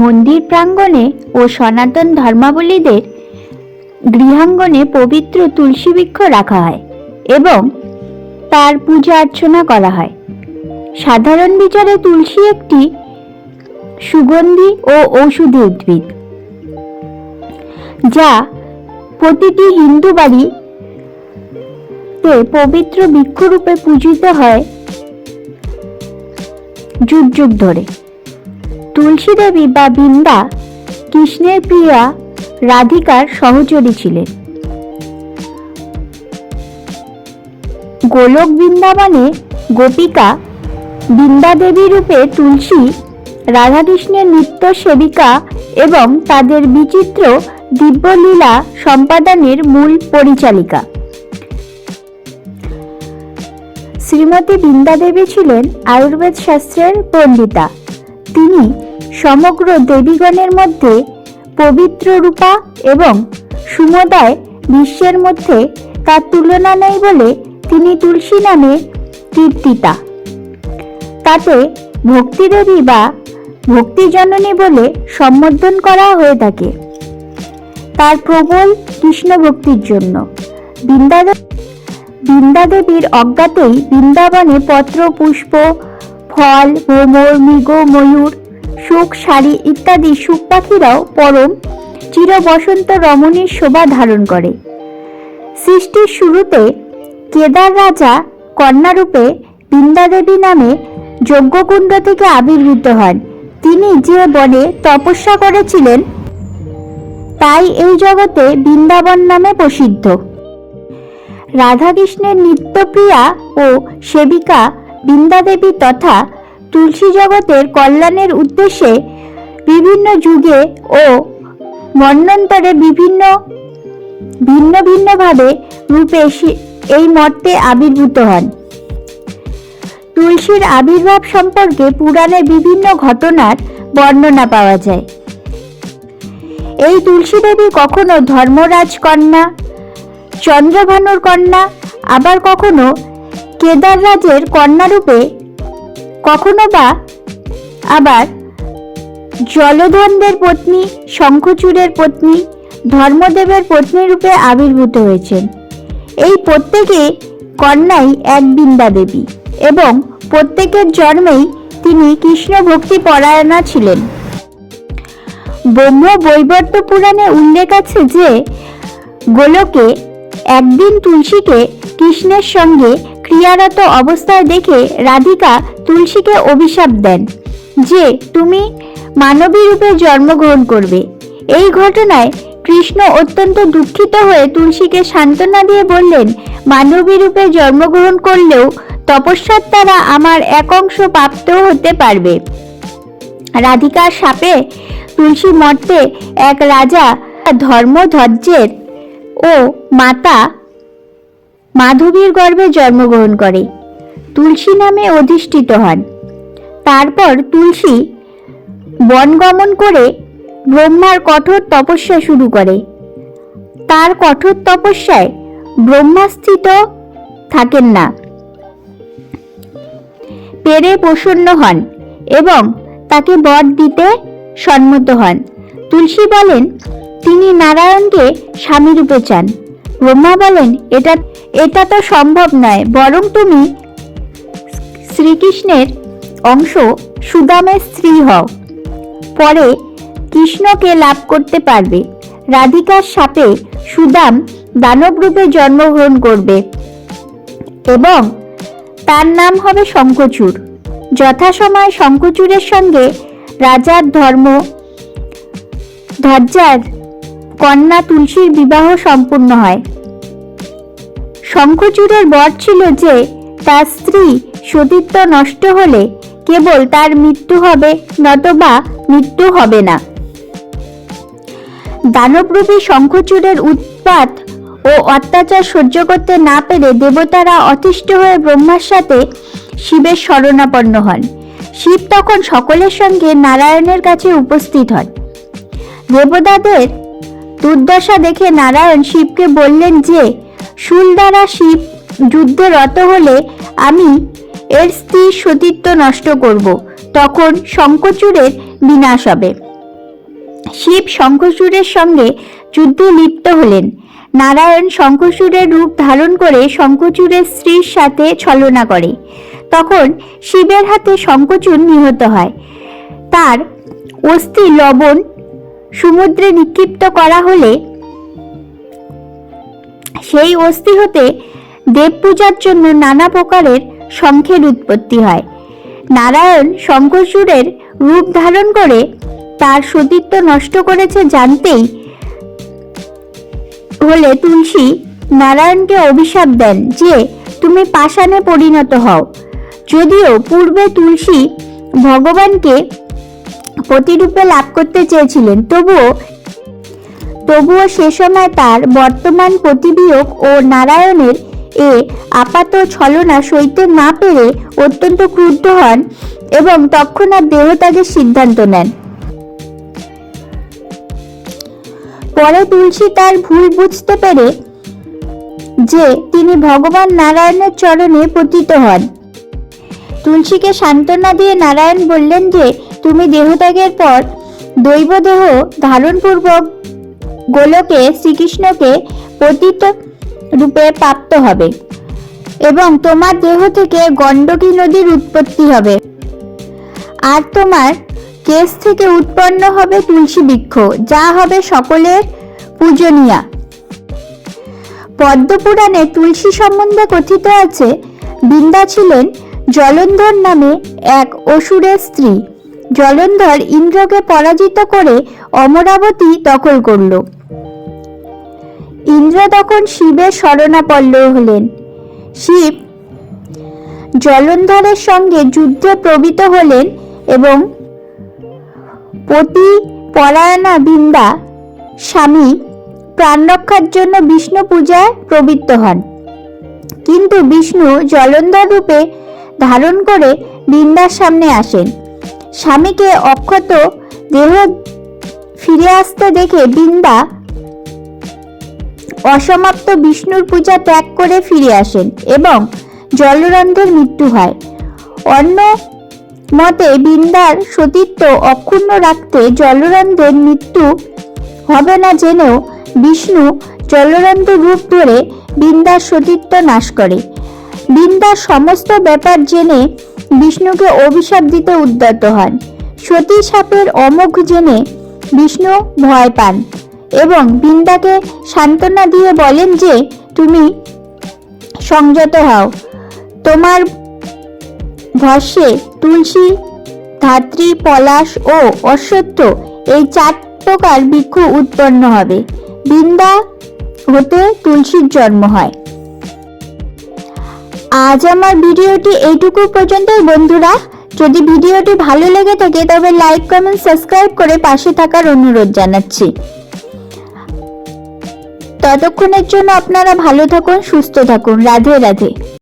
মন্দির প্রাঙ্গণে ও সনাতন ধর্মাবলীদের গৃহাঙ্গনে পবিত্র তুলসী বৃক্ষ রাখা হয় এবং তার পূজা অর্চনা করা হয়। সাধারণ বিচারে তুলসী একটি সুগন্ধি ও ঔষধি উদ্ভিদ, যা প্রতিটি হিন্দু বাড়িতে পবিত্র বৃক্ষরূপে পূজিত হয়। যুগ যুগ ধরে। তুলসী দেবী বা বৃন্দা কৃষ্ণের প্রিয়া রাধিকার সহচরী ছিলেন। গোলক বৃন্দাবনে গোপিকা। বৃন্দা দেবী রূপে তুলসী, রাধাকৃষ্ণের নিত্য সেবিকা এবং তাদের বিচিত্র দিব্যলীলা সম্পাদনের মূল পরিচালিকা। শ্রীমতী বৃন্দা দেবী ছিলেন আয়ুর্বেদ শাস্ত্রের পণ্ডিতা। তিনি সমগ্র দেবীগণের মধ্যে পবিত্র রূপা এবং সুমদায় বিশ্বের মধ্যে তার তুলনা নেই বলে তিনি তুলসী নামে কীর্তিতা। তাতে ভক্তিদেবী বা ভক্তিজননী বলে সম্বোধন করা হয়ে থাকে। তার প্রবল কৃষ্ণ ভক্তির জন্য। বৃন্দা বৃন্দাদেবীর অজ্ঞাতেই বৃন্দাবনে পত্র, পুষ্প, ফল ভ্রমর মৃগ, ময়ূর সুখ, শাড়ি ইত্যাদি সুখ পাখিরাও পরম চির বসন্ত রমণীর শোভা ধারণ করে। সৃষ্টির শুরুতে কেদার রাজা কন্যারূপে বৃন্দাদেবী নামে যজ্ঞকুণ্ড থেকে আবির্ভূত হন। তিনি যে বনে তপস্যা করেছিলেন, তাই এই জগতে বৃন্দাবন নামে প্রসিদ্ধ। রাধাকৃষ্ণের নিত্যপ্রিয়া ও সেবিকা বৃন্দাদেবী তথা তুলসী জগতের কল্যাণের উদ্দেশ্যে বিভিন্ন যুগে ও মন্বন্তরে বিভিন্ন ভিন্ন ভিন্নভাবে রূপে এই মর্তে আবির্ভূত হন। তুলসীর আবির্ভাব সম্পর্কে পুরাণে বিভিন্ন ঘটনার বর্ণনা পাওয়া যায়। এই তুলসী দেবী কখনো ধর্মরাজ কন্যা, চন্দ্রভানুর কন্যা, আবার কখনো কেদাররাজের কন্যারূপে কখনো বা আবার জলধনদের পত্নী, শঙ্খচূড়ের পত্নী, ধর্মদেবের পত্নী রূপে আবির্ভূত হয়েছেন। এই প্রত্যেকে কন্যাই এক বৃন্দা দেবী এবং প্রত্যেকের জন্মেই তিনি কৃষ্ণ ভক্তি পরায়ণা ছিলেন। ব্রহ্ম বৈবর্ত পুরাণে উল্লেখ আছে যে গোলকে একদিন তুলসীকে কৃষ্ণের সঙ্গে ক্রিয়ারত অবস্থায় দেখে রাধিকা তুলসীকে অভিশাপ দেন যে, তুমি মানবী রূপে জন্মগ্রহণ করবে। এই ঘটনায় কৃষ্ণ অত্যন্ত দুঃখিত হয়ে তুলসীকে সান্ত্বনা দিয়ে বললেন মানবী রূপে জন্মগ্রহণ করলেও তপস্যার দ্বারা আমার এক অংশ প্রাপ্ত হতে পারবে। রাধিকার সাপে তুলসী মর্তে এক রাজা ধর্মধ্বজ্যের ও মাতা মাধবীর গর্ভে জন্মগ্রহণ করে। তুলসী নামে অধিষ্ঠিত হন। তারপর তুলসী বনগমন করে ব্রহ্মার কঠোর তপস্যা শুরু করে। তার কঠোর তপস্যায় ব্রহ্মাস্থিত থাকেন না। পেরে প্রসন্ন হন এবং তাকে বর দিতে সম্মত হন। তুলসী বলেন তিনি নারায়ণকে স্বামী রূপে চান। ব্রহ্মা বলেন, এটা এটা তো সম্ভব নয়, বরং তুমি শ্রীকৃষ্ণের অংশ সুদামের স্ত্রী হও। পরে কৃষ্ণকে লাভ করতে পারবে। রাধিকার সাপে সুদাম দানব রূপে জন্মগ্রহণ করবে এবং তার নাম হবে শঙ্খচূড়। যথাসময়ে শঙ্খচূড়ের সঙ্গে রাজার ধর্ম ধ্বজার কন্যা তুলসীর বিবাহ সম্পূর্ণ হয়। শঙ্খচূড়ের বর ছিল যে, তার স্ত্রী সতীত্ব নষ্ট হলে কেবল তার মৃত্যু হবে, নতবা মৃত্যু হবে না। দানবরূপী শঙ্খচূড়ের উৎপাত ও অত্যাচার সহ্য করতে না পেরে দেবতারা অতিষ্ঠ হয়ে ব্রহ্মার সাথে শিবের শরণাপন্ন হন। শিব তখন সকলের সঙ্গে নারায়ণের কাছে উপস্থিত হন। দেবতাদের দুর্দশা দেখে নারায়ণ শিবকে বললেন যে শুল দ্বারা শিব যুদ্ধে রত হলে আমি এর স্ত্রীর সতীত্ব নষ্ট করব, তখন শঙ্কচূড়ের বিনাশ হবে। শিব শঙ্খচূড়ের সঙ্গে যুদ্ধে লিপ্ত হলেন। নারায়ণ শঙ্খচূড়ের রূপ ধারণ করে শঙ্খচূড়ের স্ত্রীর সাথে ছলনা করে। তখন শিবের হাতে শঙ্খচূড় নিহত হয়। তার অস্থি লবণ সমুদ্রে নিক্ষিপ্ত করা হলে সেই অস্থি হতে দেব পূজার জন্য নানা প্রকারের শঙ্খের উৎপত্তি হয়। নারায়ণ শঙ্করচূড়ের রূপ ধারণ করে তার সতীত্ব নষ্ট করেছে জানতেই হলে তুলসী নারায়ণকে অভিশাপ দেন যে, তুমি পাষাণে পরিণত হও। যদিও পূর্বে তুলসী ভগবানকে প্রতিরূপে লাভ করতে চেয়েছিলেন। তবুও তবুও সে সময় তার বর্তমান প্রতিবিয়োগ ও নারায়ণের এ আপাত ছলনা সইতে না পেরে অত্যন্ত ক্রুদ্ধ হন এবং তৎক্ষণাৎ দেহত্যাগের সিদ্ধান্ত নেন। পরে তুলসী তার ভুল বুঝতে পেরে যে তিনি ভগবান নারায়ণের চরণে পতিত হন। তুলসীকে সান্ত্বনা দিয়ে নারায়ণ বললেন যে তুমি দেহত্যাগের পর দৈবদেহ ধারণপূর্বক গোলকে শ্রীকৃষ্ণকে পতিত রূপে প্রাপ্ত হবে এবং তোমার দেহ থেকে গণ্ডকী নদীর উৎপত্তি হবে। আর তোমার কেশ থেকে উৎপন্ন হবে তুলসী বৃক্ষ, যা হবে সকলের পূজনীয়া। পদ্মপুরাণে তুলসী সম্বন্ধে কথিত আছে, বৃন্দা ছিলেন জলন্ধর নামে এক অসুরের স্ত্রী। জলন্ধর ইন্দ্রকে পরাজিত করে অমরাবতী দখল করল। ইন্দ্র তখন শিবের শরণাপন্ন হলেন। শিব জলন্ধরের সঙ্গে যুদ্ধে প্রবৃত হলেন এবং পতি পরায়ণা বৃন্দা স্বামী প্রাণ রক্ষার জন্য বিষ্ণু পূজায় প্রবৃত্ত হন। কিন্তু বিষ্ণু জলন্ধর রূপে ধারণ করে বিন্দার সামনে আসেন। স্বামীকে অক্ষত দেহ ফিরে আসতে দেখে বৃন্দা অসমাপ্ত বিষ্ণুর পূজা ত্যাগ করে ফিরে আসেন এবং জলরন্ধের মৃত্যু হয়। অন্য মতে বৃন্দার সতীত্ব অক্ষুণ্ণ রাখতে জলরন্ধের মৃত্যু হবে না জেনেও বিষ্ণু জলরন্ধ রূপ ধরে বৃন্দার সতীত্ব নাশ করে। বৃন্দার সমস্ত ব্যাপার জেনে বিষ্ণুকে অভিশাপ দিতে উদ্যত হন। সতী সাপের অমোঘ জেনে বিষ্ণু ভয় পান এবং বৃন্দাকে সান্ত্বনা দিয়ে বলেন যে, তুমি সংযত হও। তোমার ভস্যে তুলসী, ধাত্রী, পলাশ ও অশ্বত্থ এই চার প্রকার বৃক্ষ উৎপন্ন হবে। বৃন্দা হতে তুলসীর জন্ম হয়। আজ আমার ভিডিওটি এইটুকু পর্যন্তই, বন্ধুরা। যদি ভিডিওটি ভালো লেগে থাকে, তবে লাইক কমেন্ট সাবস্ক্রাইব করে পাশে থাকার অনুরোধ জানাচ্ছি। ততক্ষণের জন্য আপনারা ভালো থাকুন, সুস্থ থাকুন। রাধে রাধে।